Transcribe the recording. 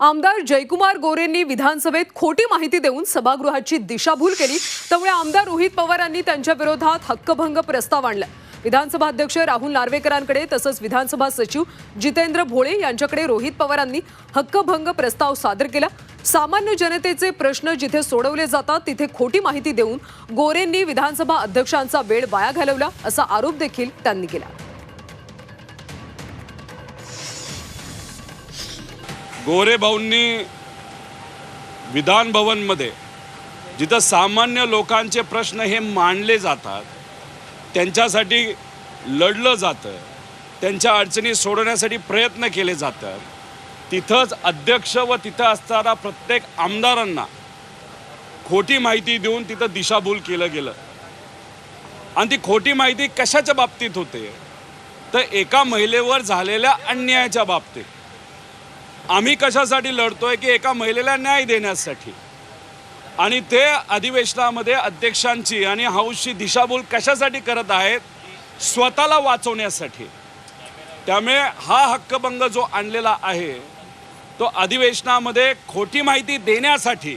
आमदार जयकुमार गोरेंनी विधानसभेत खोटी माहिती देऊन सभागृहाची दिशाभूल केली. त्यामुळे आमदार रोहित पवारांनी त्यांच्या विरोधात हक्कभंग प्रस्ताव आणला. विधानसभा अध्यक्ष राहुल नार्वेकरांकडे तसंच विधानसभा सचिव जितेंद्र भोळे यांच्याकडे रोहित पवारांनी हक्कभंग प्रस्ताव सादर केला. सामान्य जनतेचे प्रश्न जिथे सोडवले जातात तिथे खोटी माहिती देऊन गोरेंनी विधानसभा अध्यक्षांचा वेळ वाया घालवला असा आरोप देखील त्यांनी केला. गोरेभाऊंनी विधानभवनमध्ये विधान भवनमध्ये जिथं सामान्य लोकांचे प्रश्न हे मांडले जातात त्यांच्यासाठी लढलं जातं त्यांच्या अडचणी सोडवण्यासाठी प्रयत्न केले जातात तिथंच अध्यक्ष व तिथं असणारा प्रत्येक आमदारांना खोटी माहिती देऊन तिथं दिशाभूल केलं गेलं. आणि ती खोटी माहिती कशाच्या बाबतीत होते? तर एका महिलेवर झालेल्या अन्यायाच्या बाबतीत. आम्ही कशासाठी लढतोय की एका महिलेला न्याय देण्यासाठी? आणि ते अधिवेशनामध्ये अध्यक्षांची आणि हाऊसची दिशाभूल कशासाठी करत आहेत? स्वतःला वाचवण्यासाठी. त्यामुळे हा हक्कभंग जो आणलेला आहे तो अधिवेशनामध्ये खोटी माहिती देण्यासाठी